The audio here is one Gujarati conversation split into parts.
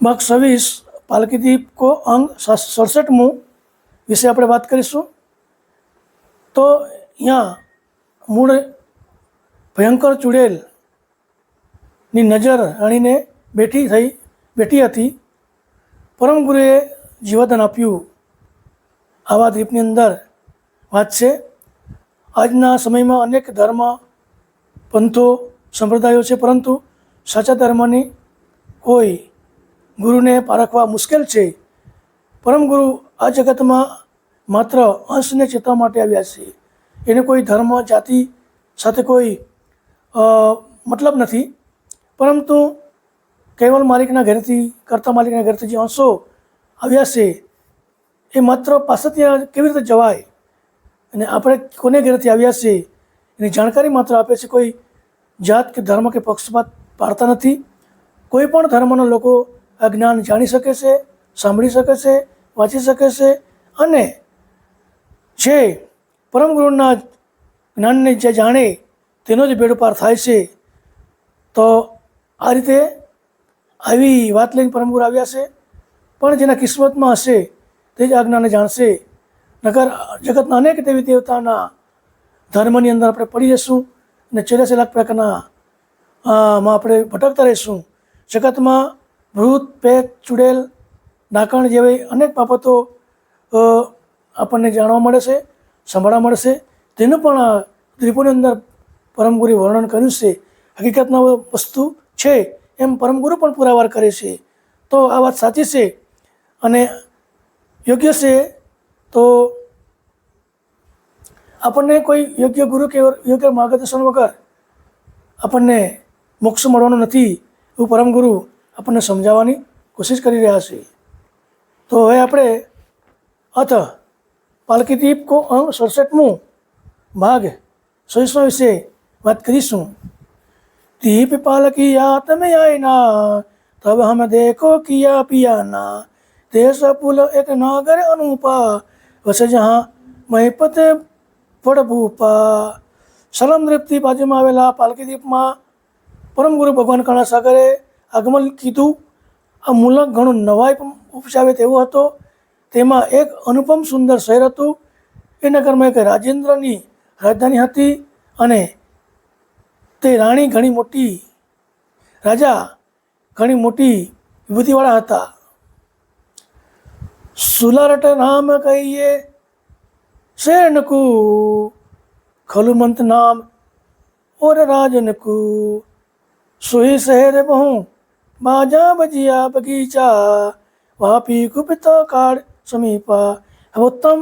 માર્ક છવ્વીસ પાલકીદીપ કો અંગ સડસઠમું વિશે આપણે વાત કરીશું. તો અહીંયા મૂળ ભયંકર ચુડેલની નજર અણીને બેઠી થઈ, બેઠી હતી. પરમ ગુરુએ જીવદન આપ્યું. આવા દ્વીપની અંદર વાત છે. આજના સમયમાં અનેક ધર્મ, પંથો, સંપ્રદાયો છે, પરંતુ સાચા ધર્મની કોઈ ગુરુને પારખવા મુશ્કેલ છે. પરમ ગુરુ આ જગતમાં માત્ર અંશને ચેતવા માટે આવ્યા છે. એને કોઈ ધર્મ, જાતિ સાથે કોઈ મતલબ નથી. પરંતુ કેવલ માલિકના ઘરેથી કરતા માલિકના ઘરેથી જે અંશો આવ્યા છે, એ માત્ર પાસેથી કેવી રીતે જવાય? અને આપણે કોને ઘરેથી આવ્યા છે? એની જાણકારી માત્ર આપે છે કોઈ જાત કે ધર્મ કે પક્ષપાત પાડતા નથી. કોઈ પણ ધર્મના લોકો આ જ્ઞાન જાણી શકે છે, સાંભળી શકે છે, વાંચી શકે છે અને જે પરમ ગુરુના જ્ઞાનને જે જાણે તેનો જ બેડો પાર થાય છે, તો આ રીતે આવી વાત લઈને પરમ ગુરુ આવ્યા છે. પણ જેના કિસ્મતમાં હશે તે જ આ જ્ઞાનને જાણશે. નગર જગતના અનેક દેવી દેવતાના ધર્મની અંદર આપણે પડી જઈશું અને ચોર્યાસી લાખ પ્રકારના માં આપણે ભટકતા રહીશું. જગતમાં ભૂત પેત ચુડેલ ડાકણ જેવી અનેક બાબતો આપણને જાણવા મળે છે, સાંભળવા મળશે તેનું પણ ત્રિપુરની અંદર પરમગુરુએ વર્ણન કર્યું છે. હકીકતમાં વસ્તુ છે એમ પરમગુરુ પણ પુરાવાર કરે છે. તો આ વાત સાચી છે અને યોગ્ય છે તો આપણને કોઈ યોગ્ય ગુરુ કે યોગ્ય માર્ગદર્શન વગર આપણને મોક્ષ મળવાનો નથી. એવું પરમગુરુ આપણને સમજાવવાની કોશિશ કરી રહ્યા છીએ. તો હવે આપણે અથ પાલકીદીપ કો અંગ સડસઠમું ભાગ સોઈસો વિશે વાત કરીશું. દીપ પાલકી યા તમે આય ના તબ હમે દેખો કિયા પિયાના. તે સપુલ એક નગર અનુપા, વસ જહાં મહિપત પડભૂપા સલમ નૃપ્તિ બાજુમાં આવેલા પાલકી દીપમાં પરમ ગુરુ ભગવાન કણા સાગરે આગમન કીધું. આ મુલક ઘણું નવાઈ ઉપજાવે તેવો હતો. તેમાં એક અનુપમ સુંદર શહેર હતું. એ નગરમાં એક રાજેન્દ્રની રાજધાની હતી અને તે રાણી ઘણી મોટી, રાજા ઘણી મોટી વિભૂતિવાળા હતા. સુલારટ નામ કહીએ શેણકુ ખલુમંત નામ, ઓર રાજનકુ. સુહી શહેર બહુ બાજા બજિયા બગીચા વાપી ગુપ્ત કાળ સમીપા. હવે ઉત્તમ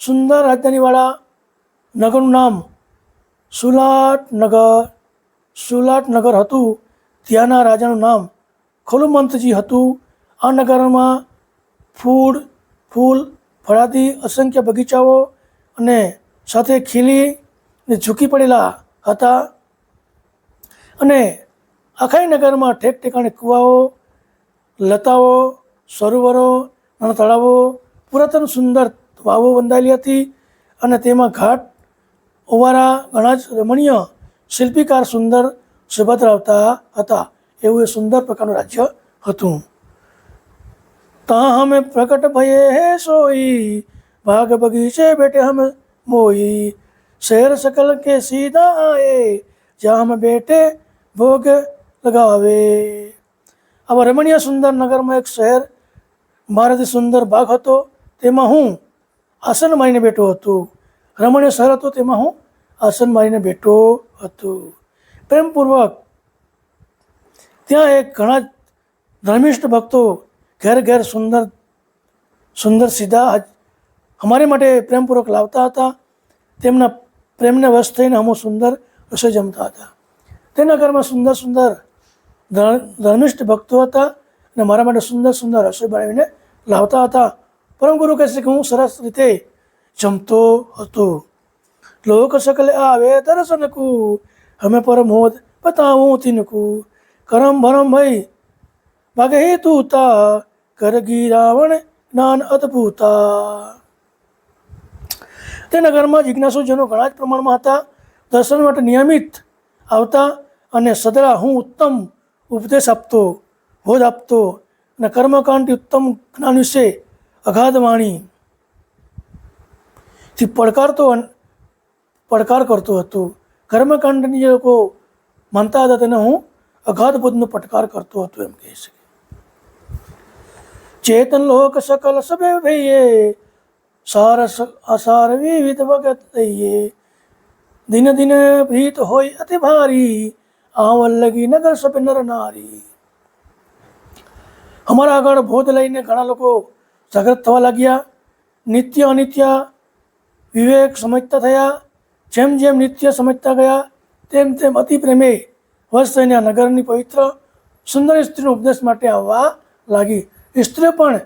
સુંદર રાજધાનીવાળા નગરનું નામ સુલાટ નગર. સુલાટ નગર હતું ત્યાંના રાજાનું નામ ખોલુમંતજી હતું. આ નગરમાં ફૂડ, ફૂલ, ફળાદી, અસંખ્ય બગીચાઓ અને સાથે ખીલી ને ઝૂકી પડેલા હતા. અને અખાઈ નગરમાં ઠેક ઠેકાણે કુવાઓ, લતાઓ, સરોવરો અને તળાવો પુરાતન સુંદર વાવો બંધાયેલી હતી અને તેમાં ઘાટ, ઓવારા, ઘણા જ રમણીય શિલ્પીકાર સુંદર સુભદ્ર આવતા હતા. એવું એ સુંદર પ્રકારનું રાજ્ય હતું. ત્યાં અમે પ્રગટ ભયે હે સોઈ, ભાગ બગીચે બેઠે હમે મોઈ. શહેર સકલ કે સીધા આયે, જ્યાં અમે બેઠે ભોગ લગાવે. આવા રમણીય સુંદર નગરમાં એક શહેર મારાથી સુંદર ભાગ હતો. તેમાં હું આસન મારીને બેઠો હતો. રમણીય શહેર હતો, તેમાં હું આસન મારીને બેઠો હતો. પ્રેમપૂર્વક ત્યાં એક ઘણા ધર્મિષ્ઠ ભક્તો ઘેર ઘેર સુંદર સુંદર સીધા અમારે માટે પ્રેમપૂર્વક લાવતા હતા. તેમના પ્રેમને વશ થઈને અમુક સુંદર રસોઈ જમતા હતા. તેના ઘરમાં સુંદર સુંદર ધર્મિષ્ઠ ભક્તો હતા અને મારા માટે સુંદર સુંદર રસોઈ બનાવીને લાવતા હતા. પરમ ગુરુ કહે છે કે હું સરસ રીતે જમતો હતો. લોક સકલે આવે દર્શનકુ હમે પરમ હોત બતાવું તિનકુ કરમ ભરમ ભાઈ ભાગે હે તા કરગી રાવણ જ્ઞાન અદભુતા. તે નગરમાં જિજ્ઞાસુજનો ઘણા જ પ્રમાણમાં હતા. દર્શન માટે નિયમિત આવતા અને સદરા હું ઉત્તમ ઉપદેશ આપતો બોધ આપતો અને કર્મકાંડથી ઉત્તમ જ્ઞાન વિશે અગાધ વાણી થી પડકારતો પડકાર કરતો હતો. કર્મકાંડની જે લોકો માનતા હતા તેને હું અગાધ બોધનો પડકાર કરતો હતો એમ કહી શકે. ચેતન લોક સકલ સબે ભઈએ સાર અસાર વિવિધ વગત દઈએ દિન દિન પ્રીત હોય અતિ ભારી આવલ લગી નગર સભે નર. નારી અમારા આગળ બોધ લઈને ઘણા લોકો જાગૃત થવા લાગ્યા. નિત્ય અનિત્ય વિવેક સમજતા થયા. જેમ જેમ નિત્ય સમજતા ગયા, તેમ તેમ અતિ પ્રેમે વશ થઈને આ નગરની પવિત્ર, સુંદર સ્ત્રીનો ઉપદેશ માટે આવવા લાગી. સ્ત્રીઓ પણ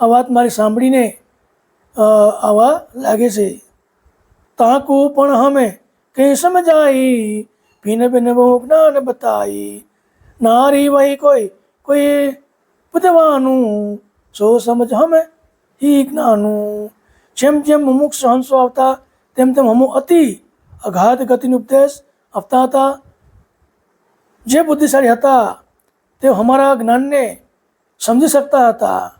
આ વાત મારી સાંભળીને આવવા લાગે છે. તાકુ પણ હમે, કઈ સમજાઈ ભિન્ન બતાઈ. નારી વહી કોઈ કોઈ પૂતવાનું સો સમજ હમે હી જ્ઞાનું. જેમ જેમ અમુક હંસો આવતા, તેમ તેમ અમુક અતિ અઘાત ગતિનો ઉપદેશ આપતા હતા. જે બુદ્ધિશાળી હતા તે અમારા જ્ઞાનને સમજી શકતા હતા.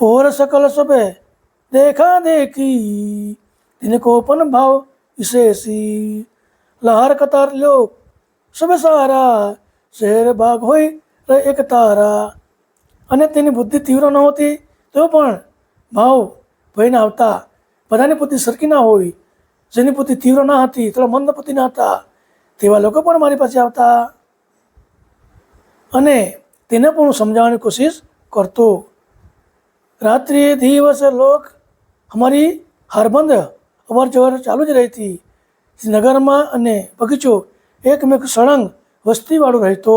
ઓર સકલ સભે દેખા દેખી તેને કોપન ભાવ વિશેષી. લહાર કતાર લોક સબ સહારા શહેર બાગ હોય રે એક તારા. અને તેની બુદ્ધિ તીવ્ર ન હતી તો પણ ભાવ ભયને આવતા. બધાની બુદ્ધિ સરખી ના હોય. જેની બુદ્ધિ તીવ્ર ના હતી થોડા મંદ બુદ્ધિ ના હતા. તેવા લોકો પણ મારી પાસે આવતા. અને તેને પણ હું સમજાવવાની કોશિશ કરતો. રાત્રિ દિવસે લોક અમારી હરબંધ અવર જવર ચાલુ જ રહેતી. નગરમાં અને બગીચો એકમેક સળંગ વસ્તીવાળું રહેતો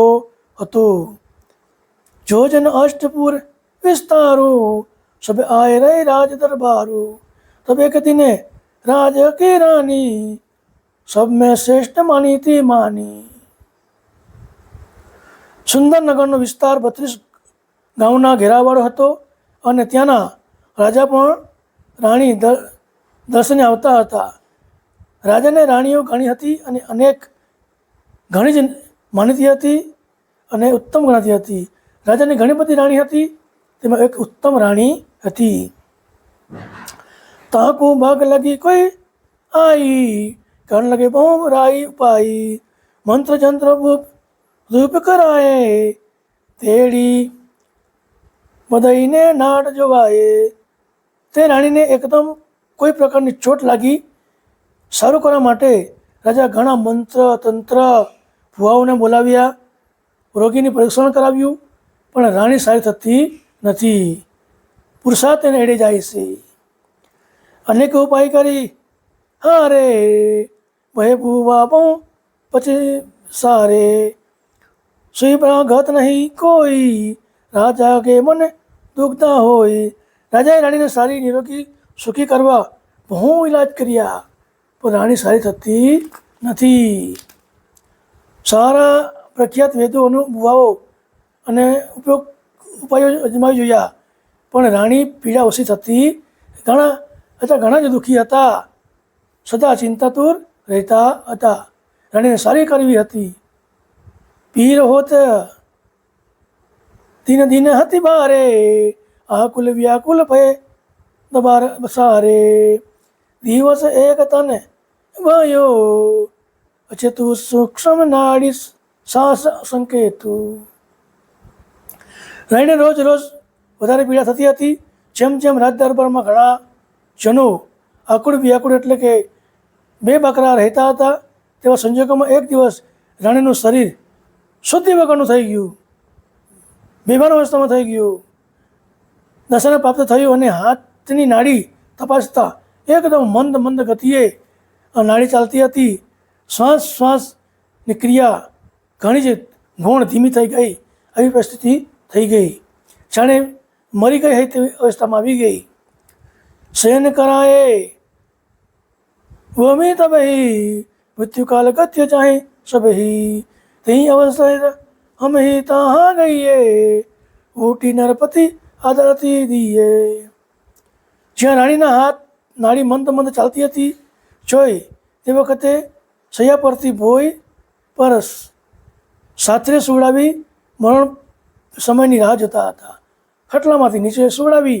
હતો. જોજન અષ્ટપુર વિસ્તારો સબ આય રે રાજ દરબારો, તબ એક દિને રાજ કે રાની સબ મેં શ્રેષ્ઠ માની તે માની. સુંદરનગરનો વિસ્તાર બત્રીસ ગામના ઘેરાવાળો હતો અને ત્યાંના રાજા પણ રાણી દર્શને આવતા હતા. રાજાને રાણીઓ ઘણી હતી અને અનેક ઘણી જ માનીતી હતી અને ઉત્તમ ગણાતી હતી. રાજાની ઘણી બધી રાણી હતી, તેમાં એક ઉત્તમ રાણી હતી. તાકુ ભાગ લગી કોઈ આઈ, કણ લગે બહુ રાઈ ઉપાઈ, મંત્ર જંત્ર ભૂપ ધૂપ તેડી બધાઈને નાટ જોવાય. તે રાણીને એકદમ કોઈ પ્રકારની ચોટ લાગી સારું કરવા માટે રાજા ઘણા મંત્ર, તંત્ર, ભુવાઓને બોલાવ્યા. રોગીની પરીક્ષણ કરાવ્યું, પણ રાણી સારી થતી નથી. પુરુષાર્થ તેને એડે જાય છે. અનેક ઉપાય કરી. હા રે ભય ભૂવા બહુ પછી સારે. સુઈ નહીં કોઈ. રાજા કે મને દુખતા હોય. રાજાએ રાણીને સારી, નિરોગી, સુખી કરવા બહુ ઈલાજ કર્યા. રાણી સારી થતી નથી. સારા પ્રખ્યાત વેદો અનુભવાઓ અને ઉપયોગ ઉપાયો અજમાવી જોયા. પણ રાણી પીડા ઓછી થતી ઘણા હતા, ઘણા જ દુઃખી હતા. સદા ચિંતાતુર રહેતા હતા. રાણીને સારી કરવી હતી. પીર હોત, દિન દિન હતી બારે. આકુલ વ્યાકુલ ભય દબાર સારે દિવસ એક તને ભયો પછી તું સૂક્ષ્મ નાડી સાસ સંકેતું. રાણીને રોજ રોજ વધારે પીડા થતી હતી. જેમ જેમ રાજ દરબારમાં ઘણા જનો આકુડ વ્યાકુળ એટલે કે બે બકરા રહેતા હતા, તેવા સંજોગોમાં એક દિવસ રાણીનું શરીર શુદ્ધિ વગરનું થઈ ગયું. બેભાન અવસ્થામાં થઈ ગયું. દર્શન પ્રાપ્ત થયું અને હાથની નાડી તપાસતા એકદમ મંદ મંદ ગતિએ નાળી ચાલતી હતી. શ્વાસ શ્વાસની ક્રિયા ઘણી જ ગુણ ધીમી થઈ ગઈ. આવી પરિસ્થિતિ થઈ ગઈ. જાણે મરી ગઈ હોય તેવી અવસ્થામાં આવી ગઈ. શયન કરાયે. વમી તબહી મૃત્યુકાલ ગત્ય ચાહે સબહી તહી અવસ્થા અમે હી ગઈએ. ઊટી નરપતિ આદરતી દીએ. જ્યાં રાણીના હાથ નાળી મંદ મંદ ચાલતી હતી જોઈ તે વખતે સૈયા પરથી ભોય પર સાત્રે સુવડાવી મરણ સમયની રાહ જોતા હતા. ખટલામાંથી નીચે સુવડાવી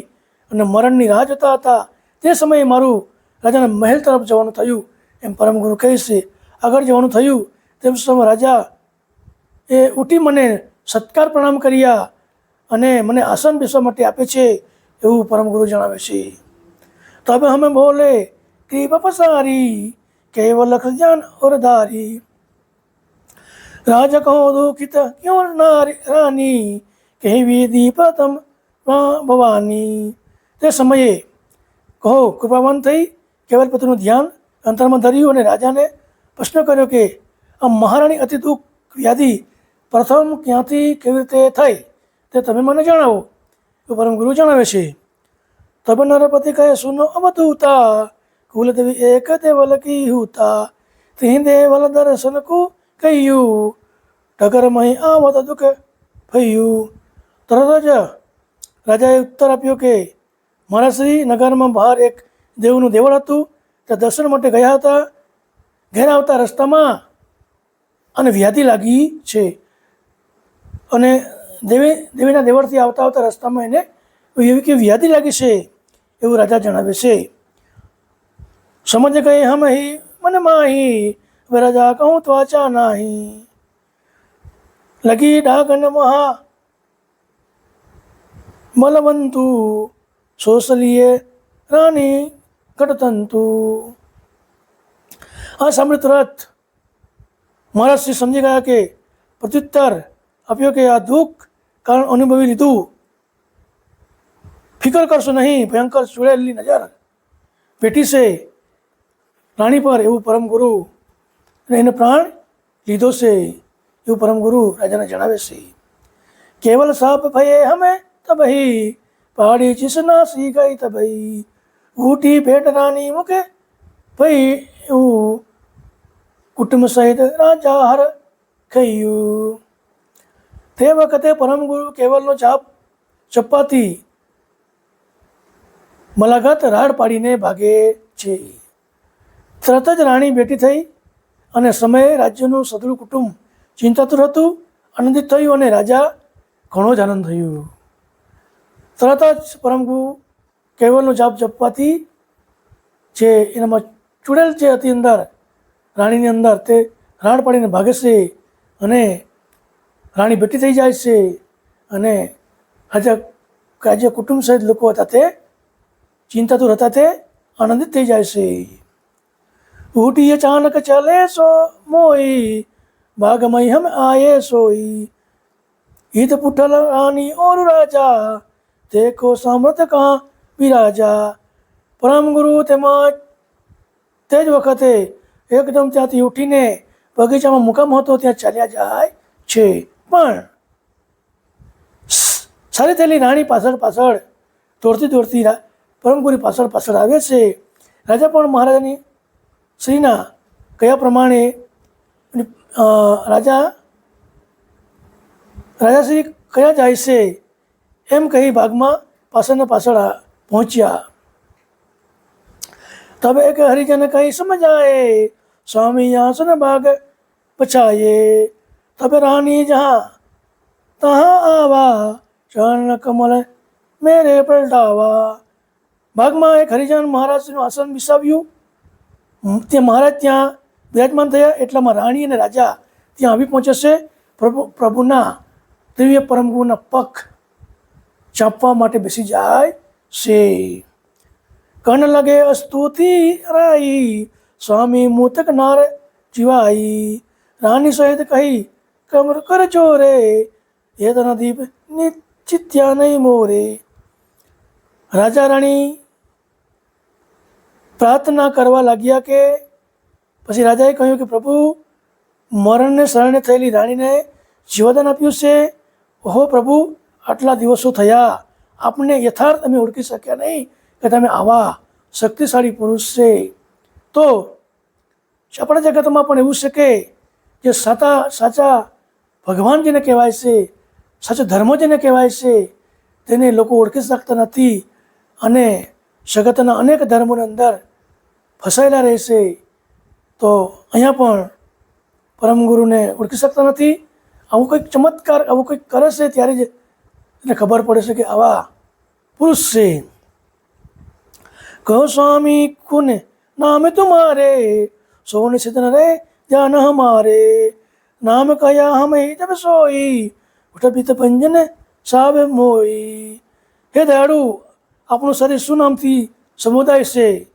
અને મરણની રાહ જોતા હતા. તે સમયે મારું રાજાના મહેલ તરફ જવાનું થયું. એમ પરમ ગુરુ કહે છે, આગળ જવાનું થયું. તેમ સમય રાજા એ ઉઠી મને સત્કાર પ્રણામ કર્યા અને મને આસન બેસવા માટે આપે છે એવું પરમ ગુરુ જણાવે છે. તો હવે અમે બોલે કૃપા પસારી કેવલ જ્ઞાન ઓર ધારી રાજા કહો દુઃખિત ક્यों નારી રાની કહેવી દીપતમ ભવાની તે સમયે કહો કૃપાવાન થઈ કેવલ પતિનું ધ્યાન અંતરમાં ધર્યું અને રાજાને પ્રશ્ન કર્યો કે, આ મહારાણી અતિ દુઃખ વ્યાધિ પ્રથમ ક્યાંથી કેવી રીતે થઈ? તે તમે મને જણાવો. એવું પરમ ગુરુ જણાવે છે, તબ નરપતિ કહે, સુનો અવધૂતા કુલદેવી એક દેવલ કી હુતા તિહ દેવલ દર્શન કુ કહ્યું ટગર મહી આવત દુઃખ ફયું તરત જ રાજાએ ઉત્તર આપ્યો કે, મારા શ્રી નગરમાં બહાર એક દેવનું દેવળ હતું, ત્યાં દર્શન માટે ગયા હતા. ઘેર આવતા રસ્તામાં અને વ્યાધિ લાગી છે. અને દેવી, દેવીના દેવળથી આવતા આવતા રસ્તામાં એને એવી કે વ્યાધિ લાગી છે, એવું રાજા જણાવે છે. સમજ મન માહી, હવે રાજા કહું ત્વાચા આચા નાહી. લગી ડાગન મહા બલવંતુ સોસલીએ રાની ઘટતંતુ. આ સાંભળી રથ મહારાજ સમજી ગયા કે પ્રત્યુત્તર આપ્યો કે આ દુઃખ કારણ અનુભવી લીધું. ફિકર કરશો નહીં, ભયંકર ચૂડેલી નજર પેટી રાણી પર એવું પરમ ગુરુ અને એને પ્રાણ લીધો છે, એવું પરમ ગુરુ રાજાને જણાવે છે. કેવલ સાપ ભયે હમે તબહી પહાડી ચીસના સી ગઈ તબહી. ઊટી ભેટ રાની મૂકે ભાઈ એવું કુટુંબ સહિત રાજા હર ખયું. તે વખતે પરમ ગુરુ કેવલનો જાપ ચપ્પાથી મલાગત રાડ પાડીને ભાગે છે. તરત જ રાણી ભેટી થઈ અને સમયે રાજ્યનું સદરું કુટુંબ ચિંતાતુર હતું, આનંદિત થયું અને રાજા ઘણો જ આનંદ થયો. તરત જ પરમગુ કેવલનો જાપ જપવાથી જે એનામાં ચૂડેલ જે હતી અંદર, રાણીની અંદર તે રાડ પાડીને ભાગે છે અને રાણી ભેટી થઈ જાય છે અને રાજા રાજ્ય કુટુંબ સહિત લોકો હતા તે ચિંતાતુર હતા તે આનંદિત થઈ જાય છે. ઊટી અચાનક ચલે સો મોઈ ભાગમય હમ આયે સોઈ હિત પુઠલ રાની ઓર રાજા દેખો સામર્થ કા બિરાજા પરમ ગુરુ તેમાં તે જ વખતે એકદમ ત્યાંથી ઉઠીને બગીચામાં મુકામ હતો ત્યાં ચાલ્યા જાય છે પણ સારી થયેલી રાણી પાછળ પાછળ દોડતી દોડતી પરમગુરી પાછળ પાછળ આવે છે રાજા પણ મહારાજાની શ્રીના કયા પ્રમાણે રાજા, રાજાશ્રી કયા જાય છે એમ કહી ભાગમાં પાછળના પાછળ પહોંચ્યા. તબ એક હરિજન કઈ સમજાય, સ્વામી આસન ભાગ પછાયે. તબ રાની જહા, તહા આવા, ચરણ કમલ મેરે પલટાવા. ભાગમાં એક હરિજન મહારાજનું આસન બિસાવ્યું. તે મહારાજ ત્યાં બિરાજમાન થયા એટલામાં રાણી અને રાજા ત્યાં આવી પહોંચે છે. પ્રભુ, પ્રભુના દિવ્ય પરમગુરુના પગ ચાંપવા માટે બેસી જાય છે. કણ લગે સ્તુતિ રાઈ, સ્વામી મૂતક નાર જીવાઈ. રાની સહિત કહી, કમર કરજો રે એ તના દીપ નિશ્ચિત્યા નહીં મોરે. રાજા રાણી પ્રાર્થના કરવા લાગ્યા કે પછી રાજાએ કહ્યું કે, પ્રભુ, મરણને શરણે થયેલી રાણીને જીવદાન આપ્યું છે. ઓહો, પ્રભુ, આટલા દિવસો થયા. આપને યથાર્થ અમે ઓળખી શક્યા નહીં કે તમે આવા શક્તિશાળી પુરુષ છે. તો આપણા જગતમાં પણ એવું છે કે જે સાચા સાચા ભગવાન જેને કહેવાય છે, સાચો ધર્મ જેને કહેવાય છે, તેને લોકો ઓળખી શકતા નથી અને જગતના અનેક ધર્મોની અંદર ફસાયેલા રહેશે, તો અહીંયા પણ પરમ ગુરુને ઓળખી શકતા નથી. આવું કંઈક ચમત્કાર, આવું કંઈક કરે છે ત્યારે જ એને ખબર પડે છે કે આવા પુરુષ છે. કહો સ્વામી, કુન નામે તુમારે? સોને સિદ્ધ રે જાન હમારે? નામ કયા હમે જબ સોઈ? ઉઠ પંજન સાબ મોઈ? હે દયાળુ આપણું શરીર શું નામથી સમુદાય છે?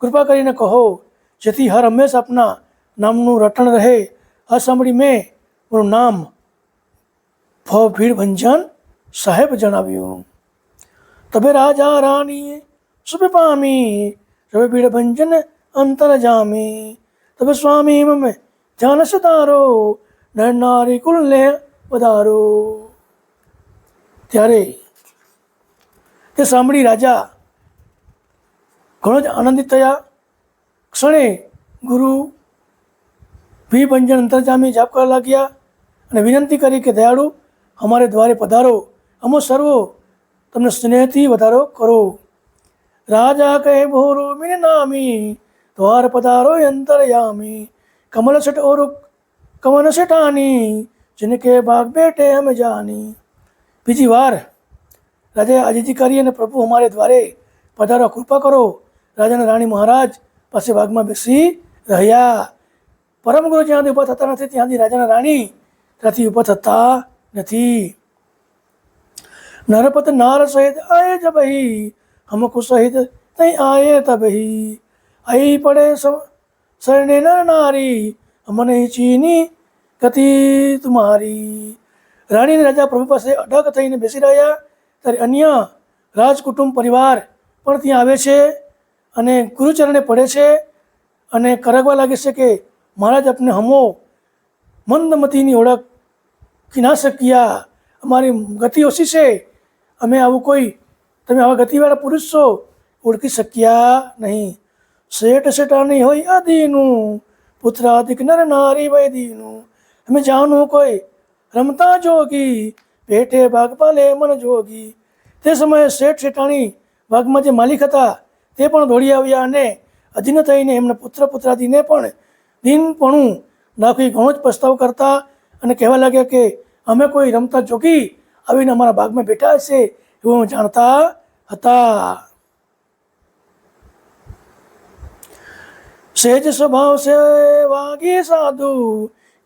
કૃપા કરીને કહો, જેથી હર હંમેશ આપના નામનું રટણ રહે. આ મેં મારું નામ ભવ ભીડ ભંજન સાહેબ જણાવ્યું. તબે રાજા, રાણી, શુભ પામી રવે ભીડ ભંજન અંતર જામી. તબે સ્વામી, મમે જાનસ તારો નર નારી કુલ વધારો. ત્યારે તે સાંભળી રાજા ઘણો જ આનંદિત થયા. ક્ષણે ગુરુ ભી ભંજન અંતરજામી જાપ કરવા લાગ્યા અને વિનંતી કરી કે, દયાળુ, અમારે દ્વારે પધારો. અમો સર્વો, તમને સ્નેહથી વધારો કરો. રાજા કહે, ભોરો મિન નામી દ્વાર પધારો અંતરયામી. કમલ સટ ઓરુ કમન સટાની જિનકે ભાગ બેઠે અમે જાની. બીજી વાર રાજાએ આજીજી કરી અને પ્રભુ અમારે દ્વારે પધારો, કૃપા કરો. રાજાના રાણી મહારાજ પાસે બાગમાં બેસી રહ્યા. પરમ ગુરુ જ્યાંથી ઊભા થતા નથી ત્યાંથી રાજાના રાણી ત્યાંથી ઊભા થતા નથી. નરપત નાર સહિત આયે જ બહી, હમકુ સહિત તઈ આયે તબહી આઈ પડે શરણે નર નારી, અમને ચીની ગતિ તુમારી. રાણી રાજા પ્રભુ પાસે અડગ થઈને બેસી રહ્યા. ત્યારે અન્ય રાજકુટુંબ પરિવાર પણ ત્યાં આવે છે અને ગુરુચરણે પડે છે અને કરગવા લાગે છે કે મહારાજ આપને હમો મંદમતીની ઓળખ કી ના શક્યા અમારી ગતિ ઓછી છે? અમે આવું કોઈ, તમે આવા ગતિવાળા પુરુષ છો ઓળખી શક્યા નહીં. શેઠ નહીં હોય આદિનું પુત્રાદિક નર નારી વૈદીનું. અમે જાણું કોઈ રમતા જોગી પેટે ભાગ પાલે મન જોગી. તે સમયે શેઠ શેઠાણી ભાગમાં જે માલિક હતા, તે પણ દોડી આવ્યા અને અધીન થઈને એમના પુત્ર પુત્રાદીને પણ દિનપણું નાખી ઘણો જ પસ્તાવ કરતા અને કહેવા લાગ્યા કે, અમે કોઈ રમતા જોગી આવીને અમારા ભાગમાં બેઠા હશે એવું જાણતા હતા. સહેજ સ્વભાવ સે વાગી સાધુ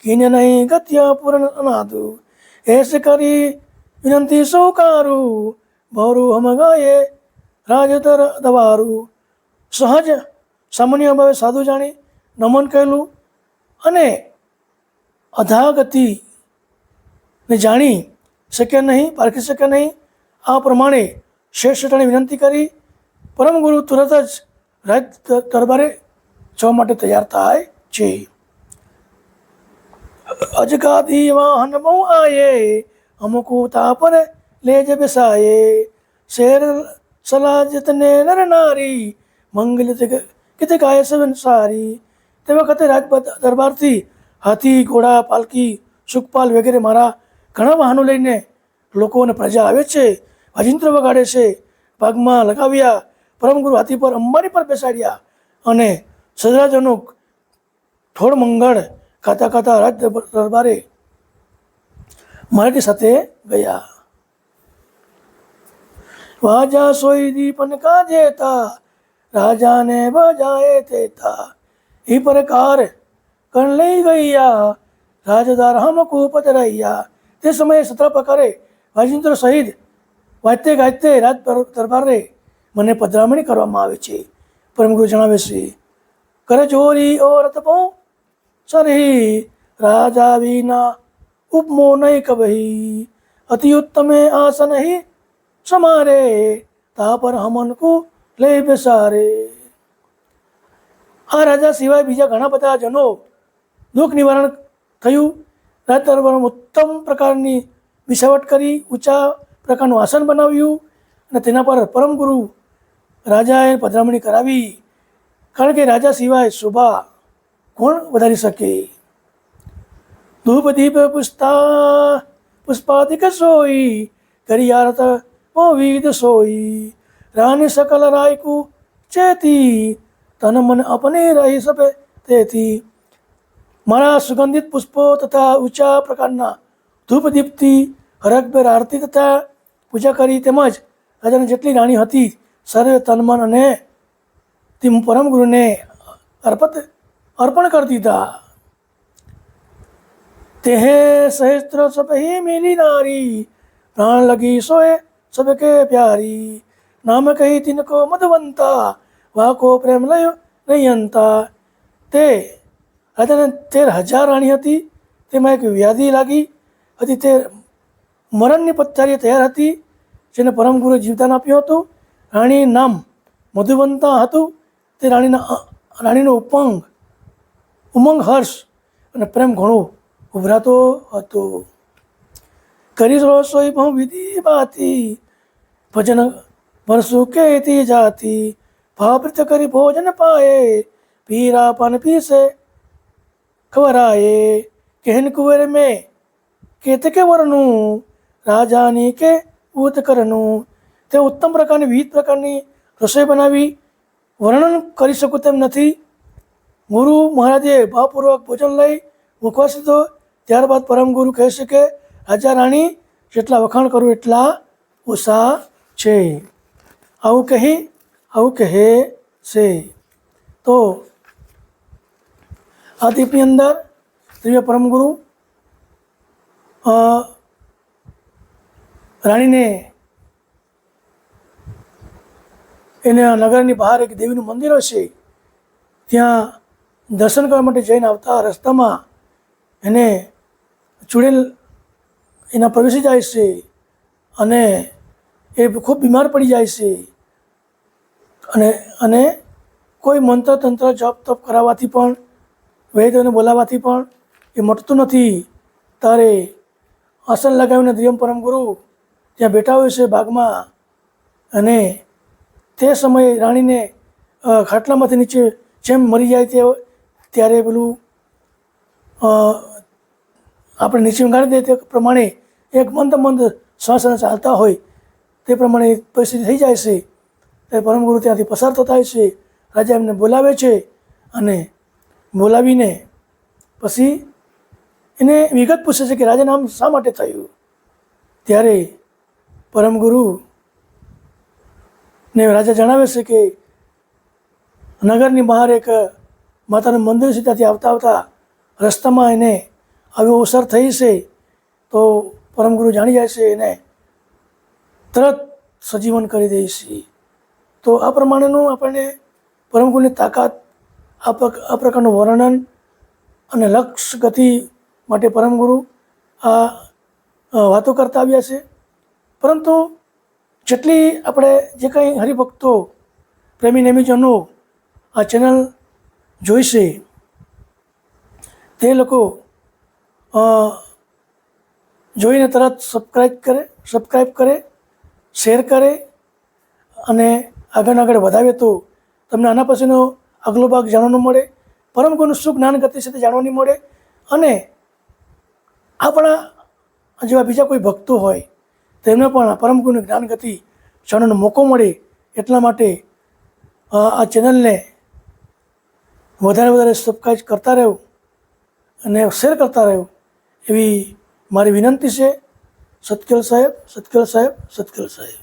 કિને નહીં ગત્ય પૂર્ણ અનાદુ એસ કરી વિનંતી સૌકારું ભૌરું હમ ગાયે રાજ દવારું. સહજ સામાન્ય ભાવે સાધુ જાણી નમન કહેલું અને અધાગતિ ને જાણી શકે નહીં, પારખી શકે નહીં. આ પ્રમાણે શ્રેષ્ઠતાની વિનંતી કરી. પરમ ગુરુ તુરત જ રાજ દરબારે જવા માટે તૈયાર થાય છે. અજગાદી વાહન બહુ આયે, અમુકુ તાપર લે જ બેસાયે. શેર સલાજત ને નર નારી મંગલ કિતે ગાય સવન સારી. તે વખતે રાજ દરબારથી હાથી, ઘોડા પાલકી સુખપાલ વગેરે મારા ઘણા વાહનો લઈને લોકો અને પ્રજા આવે છે વાજિંત્ર વગાડે છે, ભાગમાં લગાવ્યા, પરમગુરુ હાથી પર અંબાની પર બેસાડ્યા અને સજરાજનો થોડ મંગળ ખાતા ખાતા રાજ દરબ- દરબારે મરાઠી સાથે ગયા. વાજા સોઈ દીપન કાજે તા, રાજાને બજાએ તેતા એ પ્રકાર કણ લઈ ગયા રાજદાર હમ કૂપત રહ્યા તે સમયે સત્ર પ્રકારે વાજિંદ્ર સહિત વાજતે ગાજતે રાજ દર- દરબારે મને પધરામણી કરવામાં આવે છે. પરમગુરુ જણાવે છે, કરે ચોરી ઓરત પો સરહી રાજા વિના ઉપમો નહીં કબહી અતિ ઉત્તમે આસન હી સમારે તા પર હમન કો લે આ રાજા સિવાય બીજા ઘણા બધા જનો દુઃખ નિવારણ થયું રાજ ઉત્તમ પ્રકારની વિસાવટ કરી ઊંચા પ્રકારનું આસન બનાવ્યું અને તેના પર પરમ ગુરુ રાજાએ પધરામણી કરાવી કારણ કે રાજા સિવાય શોભા કોણ વધારી શકે? ધૂપ દીપ પુષ્પા પુષ્પાદિક સોઈ, કરિયારત વિવિધ સોઈ. રાની સકલ રાયકુ ચેતી, તન મન અપને રહી સપે તેથી મારા સુગંધિત પુષ્પો તથા ઊંચા પ્રકારના ધૂપ દીપથી હરકભેર આરતી તથા પૂજા કરી તેમજ રાજાની જેટલી રાણી હતી, સર્વે તનમન અને પરમ ગુરુને અર્પત અર્પણ કરી દીધા. તે સહસ્ત્ર સબ હી મિલી નારી. પ્રાણ લગી સોએ સબ કે પ્યારી. નામ કહી તિનકો મધવંતા વાકો પ્રેમ લયો નયંતા તે રાજાને તેર હજાર રાણી હતી. તેમાં એક વ્યાધિ લાગી હતી. તે મરણની પથ્થારી તૈયાર હતી, જેને પરમ ગુરુએ જીવદાન આપ્યું હતું. રાણી નામ મધુવંતા હતું. તે રાણીના રાણીનો ઉપંગ ઉમંગ, હર્ષ અને પ્રેમ ઘણો ઉભરાતો હતો. કરી રસોઈ બહુ વિધિ બાતી ભજન વર્ષો કેતી જાતી ભાવૃત કરી ભોજન પાએ પીરા પન પીસે, ખવરાયે, કેહન કુંવર મેં, કેત કે વરનું રાજાની કે ઉત કરનું તે ઉત્તમ પ્રકારની વિવિધ પ્રકારની રસોઈ બનાવી વર્ણન કરી શકું તેમ નથી. ગુરુ મહારાજે ભાવપૂર્વક ભોજન લઈ મુખવાસ લીધો. ત્યારબાદ પરમ ગુરુ કહે છે કે, રાજા રાણી, જેટલા વખાણ કરું એટલા ઓછા છે. આવું કહી, આવું કહે છે. તો આ દીપની અંદર દિવ્ય પરમ ગુરુ રાણીને એને નગરની બહાર એક દેવીનું મંદિર હશે. ત્યાં દર્શન કરવા માટે જઈને આવતા રસ્તામાં એને ચૂડેલ એના પ્રવેશી જાય છે અને એ ખૂબ બીમાર પડી જાય છે. અને અને કોઈ મંત્ર તંત્ર જપ તપ કરાવવાથી પણ વૈદ્યોને બોલાવવાથી પણ એ મટતું નથી. તારે આસન લગાવીને દિવ્યમ પરમ ગુરુ ત્યાં બેઠા હોય છે બાગમાં અને તે સમયે રાણીને ખાટલામાંથી નીચે જેમ મરી જાય તે ત્યારે પેલું આપણે નીચે ગાળી દઈએ તે પ્રમાણે એક મંદ મંદ શ્વાસ ચાલતા હોય તે પ્રમાણે પરિસ્થિતિ થઈ જાય છે. ત્યારે પરમગુરુ ત્યાંથી પસાર થતા હોય છે. રાજા એમને બોલાવે છે અને બોલાવીને પછી એને વિગત પૂછે છે કે રાજા નામ શા માટે થયું? ત્યારે પરમગુરુ ને રાજા જણાવે છે કે નગરની બહાર એક માતાનું મંદિર છે આવતા આવતા રસ્તામાં એને આવી અવસર થઈ છે, તો પરમગુરુ જાણી જાય છે, એને તરત સજીવન કરી દે છે. તો આ પ્રમાણેનું આપણને પરમગુરુની તાકાત, આ પ્રકારનું વર્ણન અને લક્ષ ગતિ માટે પરમગુરુ આ વાતો કરતા આવ્યા છે. પરંતુ જેટલી આપણે જે કંઈ હરિભક્તો પ્રેમી નેમીજનો આ ચેનલ જોઈશે. તે લોકો જોઈને તરત સબસ્ક્રાઈબ કરે સબસ્ક્રાઈબ કરે શેર કરે અને આગળ આગળ વધાવે તો તમને આના પછીનો આગલો ભાગ જાણવાનો મળે. પરમ ગુરુનું શું જ્ઞાન ગતિ સાથે જાણવાની મળે અને આપણા જેવા બીજા કોઈ ભક્તો હોય, તેમને પણ પરમ ગુરુની જ્ઞાન ગતિ જાણવાનો મોકો મળે એટલા માટે આ ચેનલને વધારે વધારે સબસ્ક્રાઈબ કરતા રહેવું અને શેર કરતા રહેવું એવી મારી વિનંતી છે. સતકેલ સાહેબ, સત્કેલ સાહેબ સત્કેલ સાહેબ.